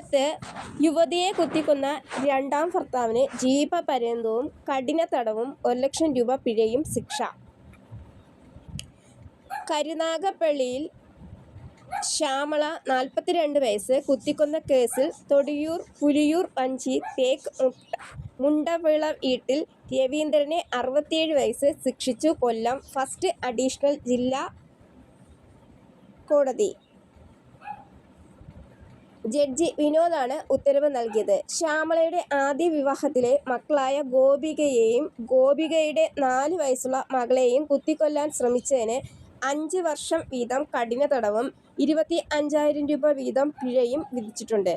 കൊല്ലത്ത് യുവതിയെ കുത്തിക്കൊന്ന രണ്ടാം ഭർത്താവിന് ജീവപര്യന്തവും കഠിന തടവും ഒരു ലക്ഷം രൂപ പിഴയും ശിക്ഷ. കരുനാഗപ്പള്ളിയിൽ ശ്യാമള നാൽപ്പത്തിരണ്ട് വയസ്സ് കുത്തിക്കൊന്ന കേസിൽ തൊടിയൂർ പുലിയൂർ പഞ്ചി തേക്ക് മുണ്ടവിള വീട്ടിൽ രവീന്ദ്രനെ അറുപത്തിയേഴ് വയസ്സ് ശിക്ഷിച്ചു കൊല്ലം ഫസ്റ്റ് അഡീഷണൽ ജില്ലാ കോടതി. ജഡ്ജി വിനോദാണ് ഉത്തരവ് നൽകിയത്. ശ്യാമളയുടെ ആദ്യ വിവാഹത്തിലെ മക്കളായ ഗോപികയെയും ഗോപികയുടെ നാല് വയസ്സുള്ള മകളെയും കുത്തിക്കൊല്ലാൻ ശ്രമിച്ചതിന് അഞ്ച് വർഷം വീതം കഠിന തടവും ഇരുപത്തി അഞ്ചായിരം രൂപ വീതം പിഴയും വിധിച്ചിട്ടുണ്ട്.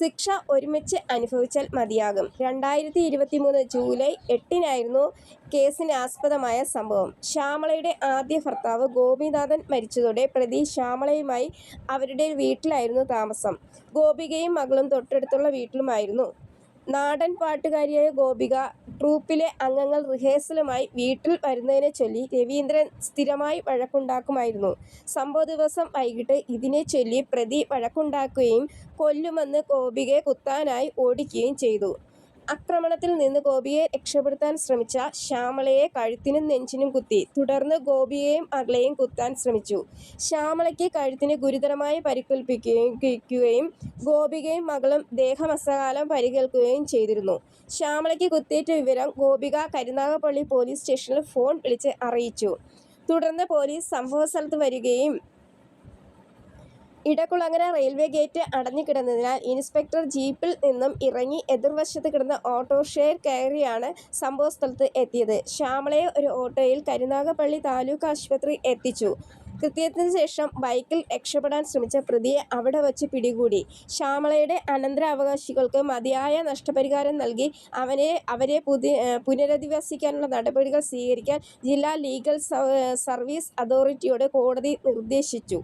ശിക്ഷ ഒരുമിച്ച് അനുഭവിച്ചാൽ മതിയാകും. രണ്ടായിരത്തി ഇരുപത്തി മൂന്ന് ജൂലൈ എട്ടിനായിരുന്നു കേസിന് ആസ്പദമായ സംഭവം. ശ്യാമളയുടെ ആദ്യ ഭർത്താവ് ഗോപിനാഥൻ മരിച്ചതോടെ പ്രതി ശ്യാമളയുമായി അവരുടെ വീട്ടിലായിരുന്നു താമസം. ഗോപികയും മകളും തൊട്ടടുത്തുള്ള വീട്ടിലുമായിരുന്നു. നാടൻ പാട്ടുകാരിയായ ഗോപിക ട്രൂപ്പിലെ അംഗങ്ങൾ റിഹേഴ്സലുമായി വീട്ടിൽ വരുന്നതിനെ ചൊല്ലി രവീന്ദ്രൻ സ്ഥിരമായി വഴക്കുണ്ടാക്കുമായിരുന്നു. സംഭവ ദിവസം വൈകിട്ട് ഇതിനെ ചൊല്ലി പ്രതി വഴക്കുണ്ടാക്കുകയും കൊല്ലുമെന്ന് ഗോപികയെ കുത്താനായി ഓടിക്കുകയും ചെയ്തു. ആക്രമണത്തിൽ നിന്ന് ഗോപിയെ രക്ഷപ്പെടുത്താൻ ശ്രമിച്ച ശ്യാമളയെ കഴുത്തിനും നെഞ്ചിനും കുത്തി. തുടർന്ന് ഗോപിയെയും മകളെയും കുത്താൻ ശ്രമിച്ചു. ശ്യാമളയ്ക്ക് കഴുത്തിന് ഗുരുതരമായി പരിക്കേൽപ്പിക്കുകയും ഗോപികയും മകളും ദേഹമസകാലം പരിക്കേൽക്കുകയും ചെയ്തിരുന്നു. ശ്യാമളയ്ക്ക് കുത്തിയേറ്റ വിവരം ഗോപിക കരുനാഗപ്പള്ളി പോലീസ് സ്റ്റേഷനിൽ ഫോൺ വിളിച്ച് അറിയിച്ചു. തുടർന്ന് പോലീസ് സംഭവസ്ഥലത്ത് വരികയും ഇടക്കുളങ്ങര റെയിൽവേ ഗേറ്റ് അടഞ്ഞുകിടന്നതിനാൽ ഇൻസ്പെക്ടർ ജീപ്പിൽ നിന്നും ഇറങ്ങി എതിർവശത്ത് കിടന്ന ഓട്ടോറിക്ഷയിൽ കയറിയാണ് സംഭവസ്ഥലത്ത് എത്തിയത്. ശ്യാമളയെ ഒരു ഓട്ടോയിൽ കരുനാഗപ്പള്ളി താലൂക്ക് ആശുപത്രി എത്തിച്ചു. കൃത്യത്തിന് ശേഷം ബൈക്കിൽ രക്ഷപ്പെടാൻ ശ്രമിച്ച പ്രതിയെ അവിടെ വച്ച് പിടികൂടി. ശ്യാമളയുടെ അനന്തരാവകാശികൾക്ക് മതിയായ നഷ്ടപരിഹാരം നൽകി അവനെ അവരെ പുതി പുനരധിവസിക്കാനുള്ള നടപടികൾ സ്വീകരിക്കാൻ ജില്ലാ ലീഗൽ സർവീസ് അതോറിറ്റിയോട് കോടതി നിർദ്ദേശിച്ചു.